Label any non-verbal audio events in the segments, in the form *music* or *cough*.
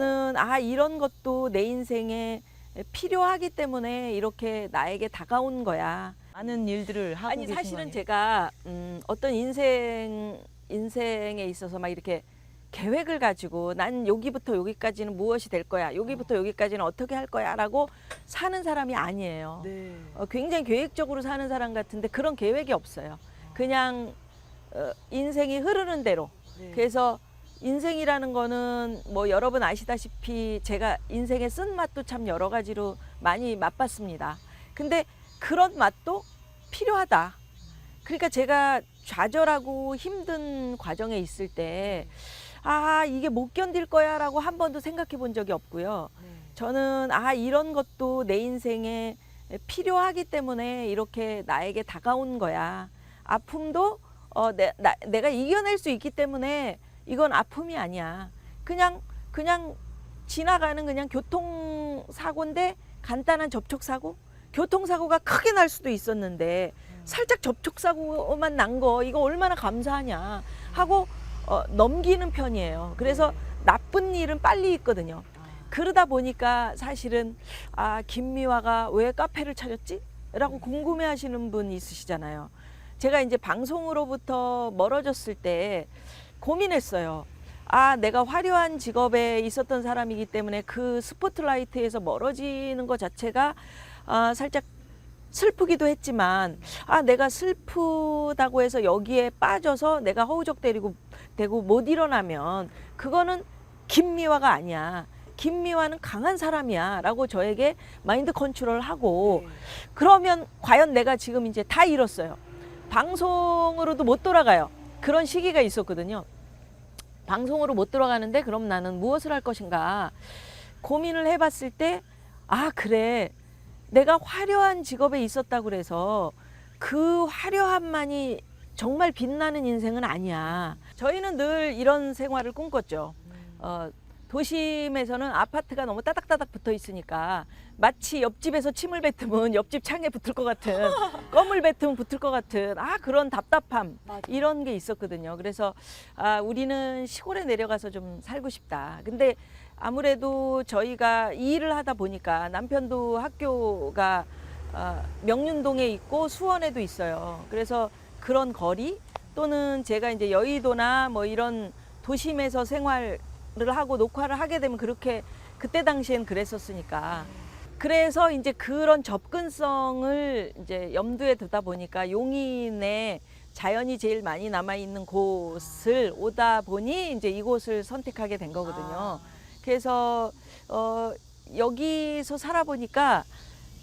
저는 아 이런 것도 내 인생에 필요하기 때문에 이렇게 나에게 다가온 거야. 많은 일들을 하고 아니 계신 사실은. 제가 음, 어떤 인생 인생에 있어서 막 이렇게 계획을 가지고 난 여기부터 여기까지는 무엇이 될 거야 여기부터 여기까지는 어떻게 할 거야라고 사는 사람이 아니에요. 네. 어, 굉장히 계획적으로 사는 사람 같은데 그런 계획이 없어요. 그냥 어, 인생이 흐르는 대로. 네. 그래서 인생이라는 거는 뭐 여러분 아시다시피 제가 인생의 쓴맛도 참 여러 가지로 많이 맛봤습니다. 근데 그런 맛도 필요하다. 그러니까 제가 좌절하고 힘든 과정에 있을 때, 아, 이게 못 견딜 거야 라고 한 번도 생각해 본 적이 없고요. 네. 저는 아, 이런 것도 내 인생에 필요하기 때문에 이렇게 나에게 다가온 거야. 아픔도 어, 내, 나, 내가 이겨낼 수 있기 때문에 이건 아픔이 아니야. 그냥, 그냥 지나가는 그냥 교통사고인데 간단한 접촉사고? 교통사고가 크게 날 수도 있었는데 살짝 접촉사고만 난 거 이거 얼마나 감사하냐 하고 어, 넘기는 편이에요. 그래서 나쁜 일은 빨리 있거든요. 그러다 보니까 사실은 아 김미화가 왜 카페를 차렸지? 라고 궁금해 하시는 분 있으시잖아요. 제가 이제 방송으로부터 멀어졌을 때 고민했어요. 아, 내가 화려한 직업에 있었던 사람이기 때문에 그 스포트라이트에서 멀어지는 것 자체가 아, 살짝 슬프기도 했지만 아, 내가 슬프다고 해서 여기에 빠져서 내가 허우적대리고 되고 못 일어나면 그거는 김미화가 아니야. 김미화는 강한 사람이야. 라고 저에게 마인드 컨트롤 하고 그러면 과연 내가 지금 이제 다 잃었어요. 방송으로도 못 돌아가요. 그런 시기가 있었거든요. 방송으로 못 돌아가는데 그럼 나는 무엇을 할 것인가 고민을 해봤을 때 아 그래 내가 화려한 직업에 있었다고 그래서 그 화려함만이 정말 빛나는 인생은 아니야. 저희는 늘 이런 생활을 꿈꿨죠. 어, 도심에서는 아파트가 너무 따닥따닥 붙어 있으니까 마치 옆집에서 침을 뱉으면 옆집 창에 붙을 것 같은 *laughs* 껌을 뱉으면 붙을 것 같은 아 그런 답답함 이런 게 있었거든요. 그래서 아 우리는 시골에 내려가서 좀 살고 싶다. 근데 아무래도 저희가 이 일을 하다 보니까 남편도 학교가 아, 명륜동에 있고 수원에도 있어요. 그래서 그런 거리 또는 제가 이제 여의도나 뭐 이런 도심에서 생활 을 하고 녹화를 하게 되면 그렇게 그때 당시엔 그랬었으니까 그래서 이제 그런 접근성을 이제 염두에 두다 보니까 용인에 자연이 제일 많이 남아 있는 곳을 오다 보니 이제 이곳을 선택하게 된 거거든요. 그래서 어 여기서 살아보니까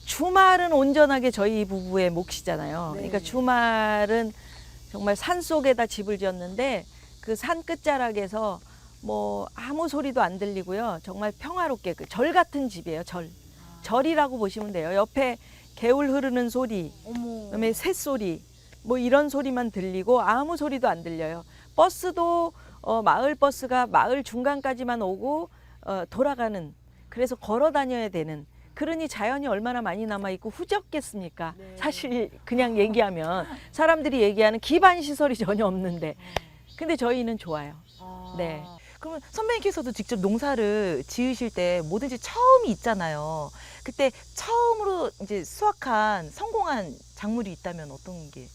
주말은 온전하게 저희 부부의 몫이잖아요. 그러니까 주말은 정말 산 속에다 집을 지었는데 그 산 끝자락에서 뭐 아무 소리도 안 들리고요. 정말 평화롭게 그 절 같은 집이에요. 절. 절이라고 보시면 돼요. 옆에 개울 흐르는 소리, 어머. 그다음에 새소리, 뭐 이런 소리만 들리고 아무 소리도 안 들려요. 버스도 어, 마을 버스가 마을 중간까지만 오고 어, 돌아가는 그래서 걸어 다녀야 되는 그러니 자연이 얼마나 많이 남아 있고 후졌겠습니까? 사실 그냥 얘기하면 사람들이 얘기하는 기반 시설이 전혀 없는데 근데 저희는 좋아요. 네. 그러면 선배님께서도 직접 농사를 지으실 때 뭐든지 처음이 있잖아요. 그때 처음으로 이제 수확한 성공한 작물이 있다면 어떤 게?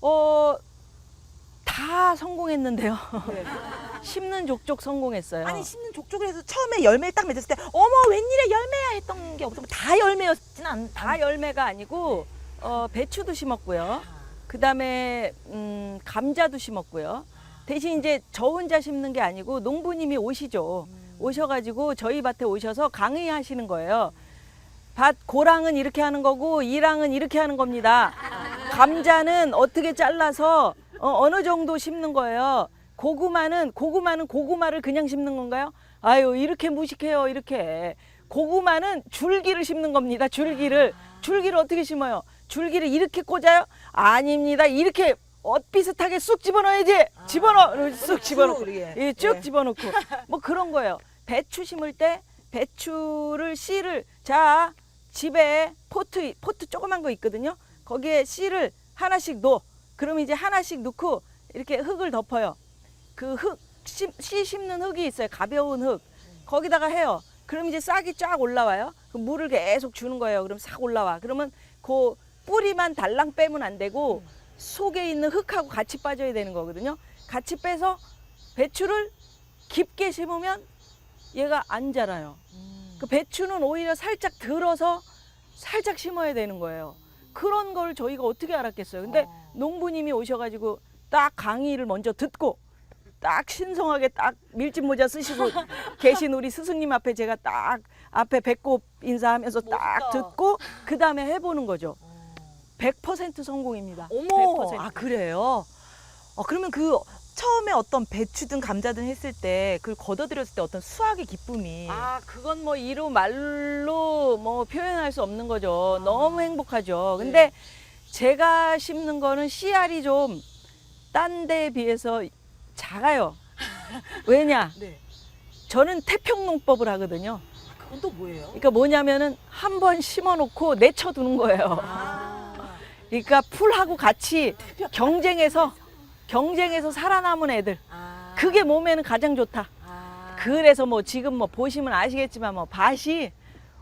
어, 다 성공했는데요. *laughs* 심는 족족 성공했어요. 아니 심는 족족을 해서 처음에 열매를 딱 맺었을 때 어머 웬일에 열매야 했던 게 없어. 다 열매였진 않. 다 열매가 아니고 어, 배추도 심었고요. 그다음에 음, 감자도 심었고요. 대신 이제 저 혼자 심는 게 아니고 농부님이 오시죠. 오셔가지고 저희 밭에 오셔서 강의하시는 거예요. 밭 고랑은 이렇게 하는 거고 이랑은 이렇게 하는 겁니다. 감자는 어떻게 잘라서 어, 느 정도 심는 거예요. 고구마는 고구마는 고구마를 그냥 심는 건가요? 아유 이렇게 무식해요 이렇게 고구마는 줄기를 심는 겁니다. 줄기를 줄기를 어떻게 심어요? 줄기를 이렇게 꽂아요? 아닙니다. 이렇게 엇비슷하게 쑥 집어넣어야지. 집어넣어 쑥 집어넣고 예, 쭉 집어넣고 *laughs* 뭐 그런 거예요. 배추 심을 때 배추를 씨를 자 집에 포트 포트 조그만 거 있거든요. 거기에 씨를 하나씩 넣어. 그럼 이제 하나씩 넣고 이렇게 흙을 덮어요. 그 흙, 씨, 씨 심는 흙이 있어요. 가벼운 흙. 거기다가 해요. 그럼 이제 싹이 쫙 올라와요. 그럼 물을 계속 주는 거예요. 그럼 싹 올라와. 그러면 그 뿌리만 달랑 빼면 안 되고 속에 있는 흙하고 같이 빠져야 되는 거거든요. 같이 빼서 배추를 깊게 심으면 얘가 안 자라요. 그 배추는 오히려 살짝 들어서 살짝 심어야 되는 거예요. 그런 걸 저희가 어떻게 알았겠어요. 근데 농부님이 오셔가지고 딱 강의를 먼저 듣고 딱 신성하게 딱 밀짚 모자 쓰시고 *laughs* 계신 우리 스승님 앞에 제가 딱 앞에 배꼽 인사하면서 딱 멋있다. 듣고 그 다음에 해보는 거죠. 100% 성공입니다. 어머, 100%. 아 그래요? 어, 그러면 그 처음에 어떤 배추든 감자든 했을 때 그걸 걷어들였을 때 어떤 수확의 기쁨이 아, 그건 뭐 이루 말로 뭐 표현할 수 없는 거죠. 너무 행복하죠. 근데 제가 심는 거는 씨알이 좀 딴 데에 비해서 작아요. *laughs* 왜냐? 네. 저는 태평농법을 하거든요. 그건 또 뭐예요? 그러니까 뭐냐면은 한 번 심어 놓고 내쳐 두는 거예요. 아, 그러니까 풀하고 같이 경쟁해서 경쟁해서 살아남은 애들. 아, 그게 몸에는 가장 좋다. 아, 그래서 뭐 지금 뭐 보시면 아시겠지만 뭐 밭이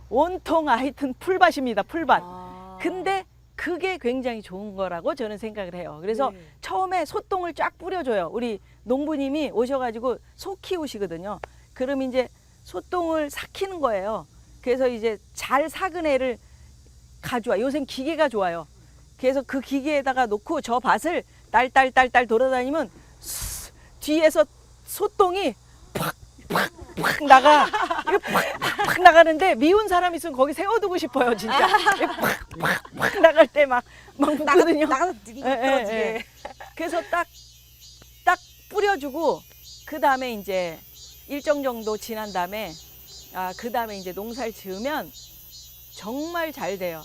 온통 하여튼 풀밭입니다. 풀밭. 아. 근데 그게 굉장히 좋은 거라고 저는 생각을 해요. 그래서 네. 처음에 소똥을 쫙 뿌려줘요. 우리 농부님이 오셔가지고 소 키우시거든요. 그럼 이제 소똥을 삭히는 거예요. 그래서 이제 잘 삭은 애를 가져와. 요새 기계가 좋아요. 그래서 그 기계에다가 놓고 저 밭을 딸딸딸딸 돌아다니면 스- 뒤에서 소똥이 팍팍팍 나가. 이거 팍팍팍 나가는데 미운 사람 있으면 거기 세워두고 싶어요, 진짜. 팍팍팍 나갈 때 막막 묻거든요. 나가서 예, 예. 예. 그래서 딱, 딱 뿌려주고, 그 다음에 이제 일정 정도 지난 다음에, 아, 그 다음에 이제 농사를 지으면 정말 잘 돼요.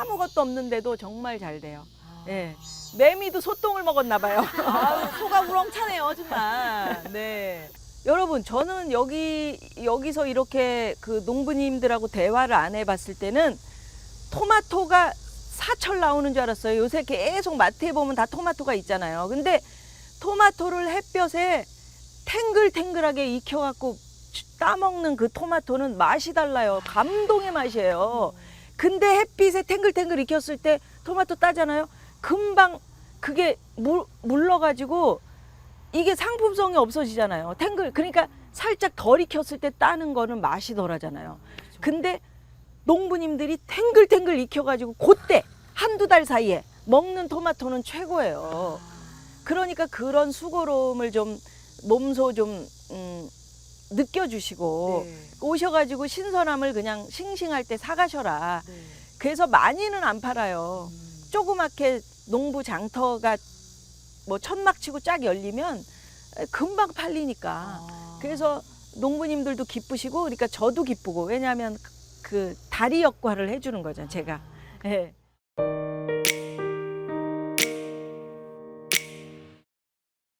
아무것도 없는데도 정말 잘 돼요. 예. 매미도 소똥을 먹었나 봐요. *laughs* 아, 소가 우렁차네요, 정말. 네. 여러분, 저는 여기, 여기서 이렇게 그 농부님들하고 대화를 안 해봤을 때는 토마토가 사철 나오는 줄 알았어요. 요새 계속 마트에 보면 다 토마토가 있잖아요. 근데 토마토를 햇볕에 탱글탱글하게 익혀갖고 따먹는 그 토마토는 맛이 달라요. 감동의 맛이에요. 근데 햇빛에 탱글탱글 익혔을 때 토마토 따잖아요. 금방 그게 물, 물러가지고 이게 상품성이 없어지잖아요. 탱글 그러니까 살짝 덜 익혔을 때 따는 거는 맛이 덜하잖아요. 근데 농부님들이 탱글탱글 익혀가지고 그때 한두 달 사이에 먹는 토마토는 최고예요. 그러니까 그런 수고로움을 좀 몸소 좀 음, 느껴주시고 네. 오셔가지고 신선함을 그냥 싱싱할 때 사가셔라. 네. 그래서 많이는 안 팔아요. 조그맣게 농부 장터가 뭐 천막 치고 쫙 열리면 금방 팔리니까. 아. 그래서 농부님들도 기쁘시고 그러니까 저도 기쁘고 왜냐하면 그 다리 역할을 해주는 거죠 제가. 예.